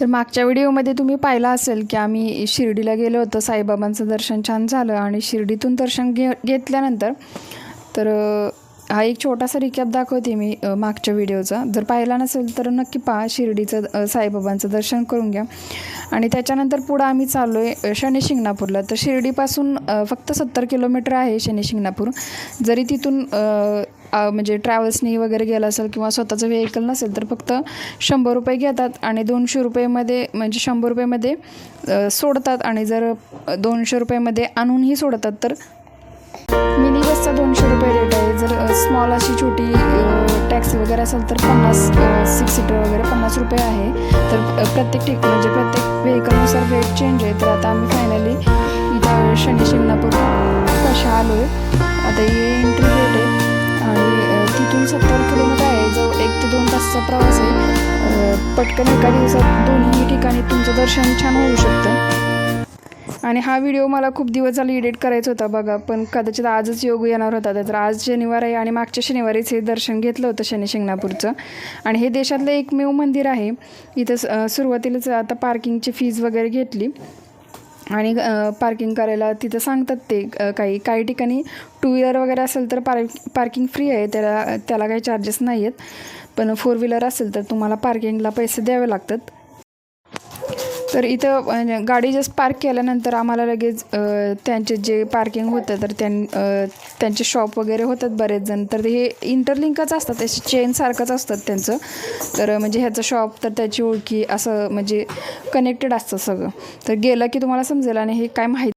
तर मागच्या व्हिडिओमध्ये तुम्ही पाहिला असेल की आम्ही शिर्डीला गेलो होतो. साईबाबांचं दर्शन छान झालं आणि शिर्डीतून दर्शन घे घेतल्यानंतर तर हा एक छोटासा रिकॅप दाखवते मी मागच्या व्हिडिओचा. जर पाहिला नसेल तर नक्की पहा शिर्डीचं साईबाबांचं दर्शन करून घ्या. आणि त्याच्यानंतर पुढं आम्ही चाललो आहे शनी शिंगणापूरला. तर शिर्डीपासून फक्त सत्तर किलोमीटर आहे शनी शिंगणापूर. जरी तिथून म्हणजे ट्रॅव्हल्सनी वगैरे गेला असेल किंवा स्वतःचं व्हेकल नसेल तर फक्त शंभर रुपये घेतात आणि दोनशे रुपयेमध्ये म्हणजे शंभर रुपयेमध्ये सोडतात आणि जर दोनशे रुपयेमध्ये आणूनही सोडतात तर मिनी बसचा दोनशे रुपये रेट आहे. जर स्मॉल अशी छोटी टॅक्सी वगैरे असेल तर पन्नास सिक्स सीटर वगैरे पन्नास रुपये आहे. तर प्रत्येक ठिक म्हणजे प्रत्येक व्हेकलनुसार रेट चेंज आहे. तर आता आम्ही फायनली इथं शनी शिंगणापूर कशा आलो आहे आता ही एंट्री रेट आहे. आणि तिथून सत्तर किलोमीटर आहे जो एक ते दोन तासाचा प्रवास आहे. पटकन एका दिवसात दोन्ही ठिकाणी तुमचं दर्शन छान होऊ शकतं. आणि हा व्हिडिओ मला खूप दिवस झाले एडिट करायचा होता बघा पण कदाचित आजच योग येणार होता. तर आज शनिवार आहे आणि मागच्या शनिवारीच हे दर्शन घेतलं होतं शनी शिंगणापूरचं. आणि हे देशातलं एकमेव मंदिर आहे. इथं स- सुरुवातीलाच आता पार्किंगची फीज वगैरे घेतली. आणि पार्किंग करायला तिथं सांगतात ते काही काही ठिकाणी टू व्हीलर वगैरे असेल तर पार्क पार्किंग फ्री आहे त्याला त्याला काही चार्जेस नाही आहेत पण फोर व्हीलर असेल तर तुम्हाला पार्किंगला पैसे द्यावे लागतात. तर इथं म्हणजे गाडी जस्ट पार्क केल्यानंतर आम्हाला लगेच त्यांचे जे पार्किंग होतं तर त्यां त्यांचे शॉप वगैरे होतात बरेच जण. तर हे इंटरलिंकच असतात असे चेनसारखंच असतात त्यांचं. तर म्हणजे ह्याचं शॉप तर त्याची ओळखी असं म्हणजे कनेक्टेड असतं सगळं. तर गेलं की तुम्हाला समजेल आणि हे काय माहिती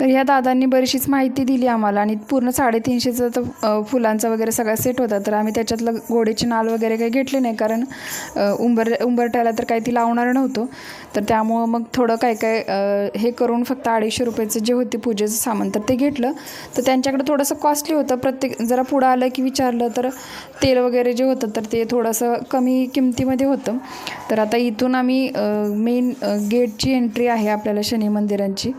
तर ह्या दादांनी बरीचशीच माहिती दिली आम्हाला आणि पूर्ण साडेतीनशेचं तर फुलांचा वगैरे सगळा सेट होता. तर आम्ही त्याच्यातलं घोडेचे नाल वगैरे काही घेतले नाही कारण उंबर उंबरट्याला तर काही ती लावणार नव्हतो. तर त्यामुळं मग थोडं काय काय हे करून फक्त अडीचशे रुपयाचं जे होते पूजेचं सामान तर ते घेतलं. तर त्यांच्याकडे थोडंसं कॉस्टली होतं. प्रत्येक जरा पुढं आलं की विचारलं तर तेल वगैरे जे होतं तर ते थोडंसं कमी किमतीमध्ये होतं. तर आता इथून आम्ही मेन गेटची एंट्री आहे आपल्याला शनी मंदिरांची.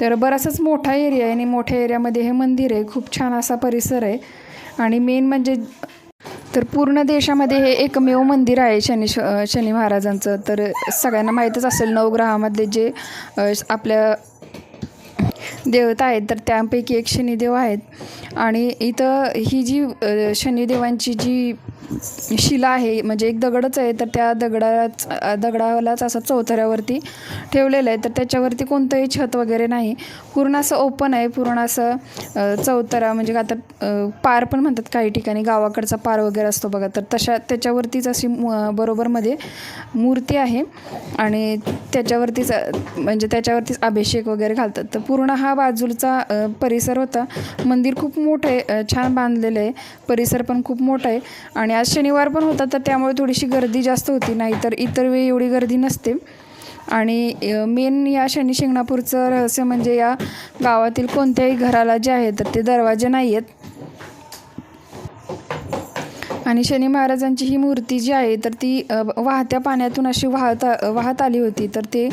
तर बराचसाच मोठा एरिया आहे आणि मोठ्या एरियामध्ये हे मंदिर आहे. खूप छान असा परिसर आहे. आणि मेन म्हणजे तर पूर्ण देशामध्ये हे एकमेव मंदिर आहे शनी शनी महाराजांचं. तर सगळ्यांना माहीतच असेल नवग्रहामधले जे आपल्या देवता आहेत तर त्यापैकी एक शनिदेव आहेत. आणि इथं ही जी शनिदेवांची जी शिला आहे म्हणजे एक दगडच आहे तर त्या दगडाच दगडालाच असं चौथऱ्यावरती ठेवलेलं आहे. तर त्याच्यावरती कोणतंही छत वगैरे नाही. पूर्ण असं ओपन आहे पूर्ण असं चौथरा चौतरा म्हणजे आता पार पण म्हणतात काही ठिकाणी गावाकडचा पार वगैरे असतो बघा. तर तशा त्याच्यावरतीच अशी बरोबरमध्ये मूर्ती आहे. आणि त्याच्यावरतीच म्हणजे त्याच्यावरतीच अभिषेक वगैरे घालतात. तर पूर्ण हा बाजूचा परिसर होता. मंदिर खूप मोठं आहे छान बांधलेलं आहे. परिसर पण खूप मोठा आहे. आणि आज शनिवार पण होता तर त्यामुळे थोडीशी गर्दी जास्त होती. नाहीतर इतर वेळी एवढी गर्दी नसते. आणि मेन या शनी शिंगणापूरचं रहस्य म्हणजे या गावातील कोणत्याही घराला जे आहे तर ते दरवाजे नाही आहेत. आणि शनी महाराजांची ही मूर्ती जी आहे तर ती वाहत्या पाण्यातून अशी वाहत वाहत आली होती. तर ते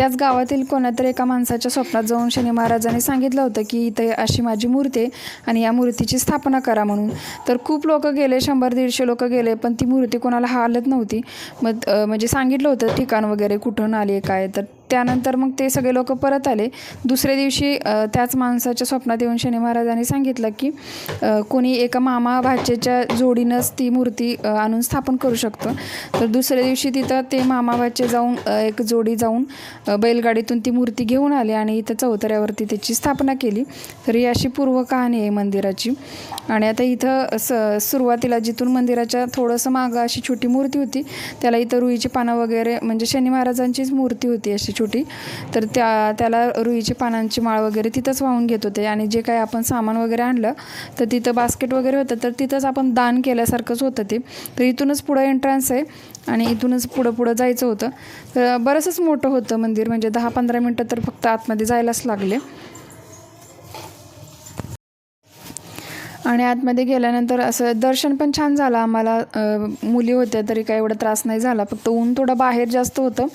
त्याच गावातील कोणातरी एका माणसाच्या स्वप्नात जाऊन शनी महाराजांनी सांगितलं होतं की इथे अशी माझी मूर्ती आहे आणि या मूर्तीची स्थापना करा म्हणून. तर खूप लोक गेले शंभर दीडशे लोक गेले पण ती मूर्ती कोणाला हालत नव्हती. मग म्हणजे सांगितलं होतं ठिकाण वगैरे कुठून आली आहे काय तर त्यानंतर मग ते सगळे लोक परत आले. दुसऱ्या दिवशी त्याच माणसाच्या स्वप्नात येऊन शनी महाराजांनी सांगितलं की कोणी एका मामा भाचेच्या जोडीनंच ती मूर्ती आणून स्थापन करू शकतो. तर दुसऱ्या दिवशी तिथं ते मामा भाचे जाऊन एक जोडी जाऊन बैलगाडीतून ती मूर्ती घेऊन आली आणि इथं चौतऱ्यावरती त्याची स्थापना केली. तर ही अशी पूर्व कहाणी आहे मंदिराची. आणि आता इथं स सुरुवातीला जिथून मंदिराच्या थोडंसं मागं अशी छोटी मूर्ती होती त्याला इथं रुईची पानं वगैरे म्हणजे शनी महाराजांचीच मूर्ती होती अशी छोटी. तर त्या त्याला रुईची पानांची माळ वगैरे तिथंच वाहून घेत होते. आणि जे काही आपण सामान वगैरे आणलं तर तिथं बास्केट वगैरे होतं तर तिथंच आपण दान केल्यासारखंच होतं ते. तर इथूनच पुढं एंट्रन्स आहे आणि इथूनच पुढं पुढं जायचं होतं. तर बरंचंच मोठं होतं मंदिर. म्हणजे दहा पंधरा मिनटं तर फक्त आतमध्ये जायलाच लागले. आणि आतमध्ये गेल्यानंतर असं दर्शन पण छान झालं. आम्हाला मुली होत्या तरी काय एवढा त्रास नाही झाला. फक्त ऊन थोडं बाहेर जास्त होतं.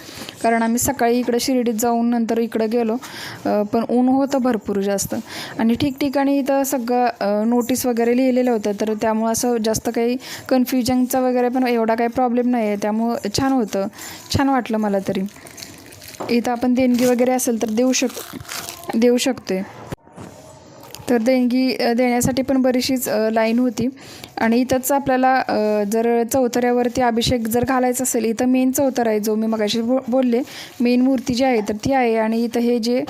कारण आम्ही सकाळी इकडं शिर्डीत जाऊन नंतर इकडं गेलो. पण ऊन होतं भरपूर जास्त. आणि ठिकठिकाणी इथं सगळं नोटीस वगैरे लिहिलेलं होतं. तर त्यामुळं असं जास्त काही कन्फ्युजनचा वगैरे पण एवढा काही प्रॉब्लेम नाही आहे त्यामुळं छान होतं. छान वाटलं मला तरी. इथं आपण देणगी वगैरे असेल तर देऊ शक देऊ शकते तर देणगी देण्यासाठी पण बरीचशीच लाईन होती. आणि इथंच आपल्याला जर चौथऱ्यावरती अभिषेक जर घालायचा असेल इथं मेन चौथरा आहे जो मी मगाशी बो बोलले. मेन मूर्ती जी आहे तर ती आहे. आणि इथं हे जे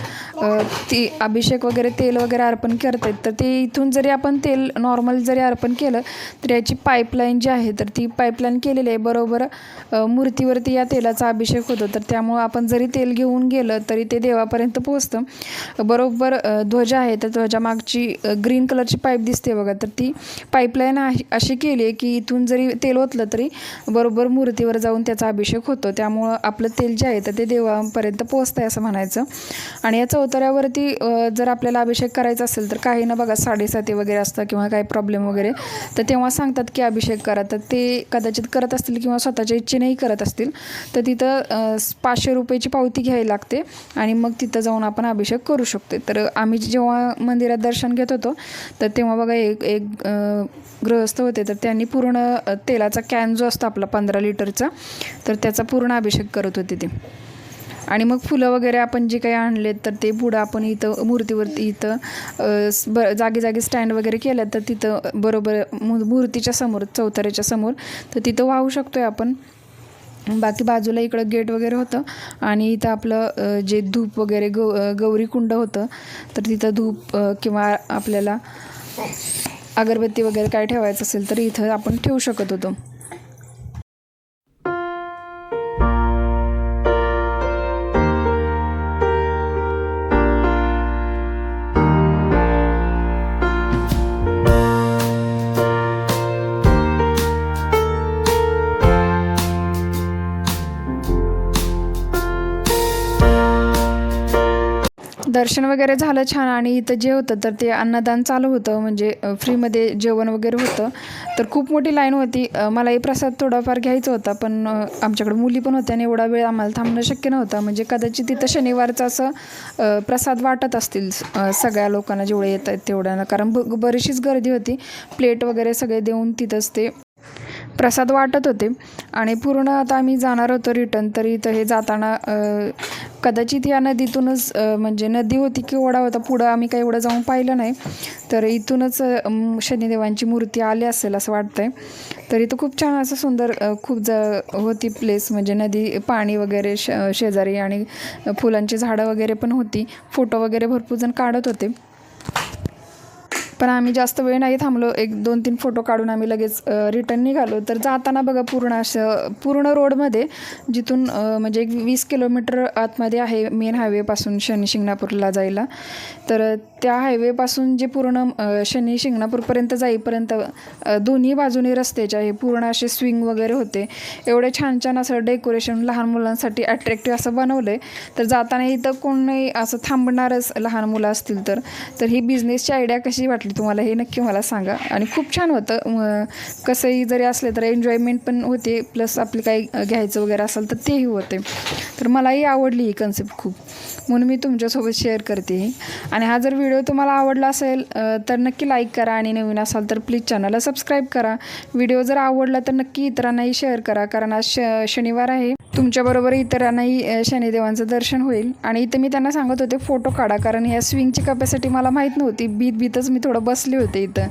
ती अभिषेक वगैरे तेल वगैरे अर्पण करतात तर ते इथून जरी आपण तेल नॉर्मल जरी अर्पण केलं तर याची पाईपलाईन जी आहे तर ती पाईपलाईन केलेली आहे. बरोबर मूर्तीवरती या तेलाचा अभिषेक होतो. तर त्यामुळं आपण जरी तेल घेऊन गेलं तरी ते देवापर्यंत पोहोचतं. बरोबर ध्वजा आहे तर ध्वजा पाईपची ग्रीन कलरची पाईप दिसते बघा. तर ती पाईपलाईन आहे अशी केली आहे की इथून जरी तेल ओतलं तरी बरोबर मूर्तीवर जाऊन त्याचा अभिषेक होतो. त्यामुळं आपलं तेल जे आहे तर ते देवापर्यंत पोहोचतं आहे असं म्हणायचं. आणि या चौतऱ्यावरती जर आपल्याला अभिषेक करायचा असेल तर काही ना बघा साडेसाती वगैरे असतं किंवा काही प्रॉब्लेम वगैरे. तर तेव्हा सांगतात की अभिषेक करा. तर ते कदाचित करत असतील किंवा स्वतःच्या इच्छेनेही करत असतील. तर तिथं पाचशे रुपयाची पावती घ्यायला लागते आणि मग तिथं जाऊन आपण अभिषेक करू शकतो तर आम्ही जेव्हा मंदिरात दर्शन दर्शन घेत होतो. तर तेव्हा बघा एक एक गृहस्थ होते. तर त्यांनी पूर्ण तेलाचा कॅन जो असतो आपला पंधरा लिटरचा तर त्याचा पूर्ण अभिषेक करत होते ते. आणि मग फुलं वगैरे आपण जे काही आणलेत तर ते पुढं आपण इथं मूर्तीवरती इथं ब जागी जागी स्टँड वगैरे केलं तर तिथं बरोबर मू मूर्तीच्या समोर चौथऱ्याच्या समोर तर तिथं वाहू शकतो आहे आपण. बाकी बाजूला इकडं गेट वगैरे होतं. आणि इथं आपलं जे धूप वगैरे गौ गौरीकुंड गौरी कुंड होतं. तर तिथं धूप किंवा आपल्याला अगरबत्ती वगैरे काय ठेवायचं असेल तर इथं आपण ठेवू शकत होतो. दर्शन वगैरे झालं छान आणि इथं जे होतं तर ते अन्नदान चालू होतं. म्हणजे फ्रीमध्ये जेवण वगैरे होतं. तर खूप मोठी लाईन होती. मलाही प्रसाद थोडाफार घ्यायचा होता पण आमच्याकडे मुली पण होत्या आणि एवढा वेळ आम्हाला थांबणं शक्य नव्हतं. म्हणजे कदाचित तिथं शनिवारचं असं प्रसाद वाटत असतील सगळ्या लोकांना जेवढे येत आहेत तेवढ्यांना. कारण ब बरीचशीच गर्दी होती. प्लेट वगैरे सगळे देऊन तिथंच ते प्रसाद वाटत होते. आणि पूर्ण आता आम्ही जाणार होतो रिटर्न तर इथं हे जाताना कदाचित या नदीतूनच म्हणजे नदी होती की ओढा होता पुढं आम्ही काही एवढं जाऊन पाहिलं नाही. तर इथूनच शनिदेवांची मूर्ती आली असेल असं वाटतंय. तर इथं खूप छान असं सुंदर खूप ज होती प्लेस म्हणजे नदी पाणी वगैरे श शेजारी आणि फुलांची झाडं वगैरे पण होती. फोटो वगैरे भरपूर जण काढत होते. पण आम्ही जास्त वेळ नाही थांबलो. एक दोन तीन फोटो काढून आम्ही लगेच रिटर्न निघालो. तर जाताना बघा पूर्ण असं पूर्ण रोडमध्ये जिथून म्हणजे एक वीस किलोमीटर आतमध्ये आहे मेन हायवेपासून शनी शिंगणापूरला जायला. तर त्या हायवेपासून जे पूर्ण शनी शिंगणापूरपर्यंत जाईपर्यंत दोन्ही बाजूने रस्त्याचे आहे. पूर्ण असे स्विंग वगैरे होते. एवढे छान छान असं डेकोरेशन लहान मुलांसाठी अट्रॅक्टिव्ह असं बनवलं आहे तर जाताना इथं कोण नाही असं थांबणारच लहान मुलं असतील तर. तर ही बिझनेसची आयडिया कशी वाटली तुम्हाला हे नक्की मला सांगा. आणि खूप छान होतं. कसंही जरी असले तर एन्जॉयमेंट पण होते. प्लस आपले काही घ्यायचं वगैरे असेल तर तेही होते. तर मलाही आवडली ही कन्सेप्ट खूप. म्हणून मी तुमच्यासोबत शेअर करते. आणि हा जर व्हिडिओ तुम्हाला आवडला असेल तर नक्की लाईक करा आणि नवीन असाल तर प्लीज चॅनलला सबस्क्राईब करा. व्हिडिओ जर आवडला तर नक्की इतरांनाही शेअर करा कारण आज श शनिवार आहे. तुमच्याबरोबर इतरांनाही शनिदेवांचं दर्शन होईल. आणि इथं मी त्यांना सांगत होते फोटो काढा. कारण ह्या स्विंगची कपॅसिटी मला माहीत नव्हती. बीत बीतच मी थोडं बसले होते इथं.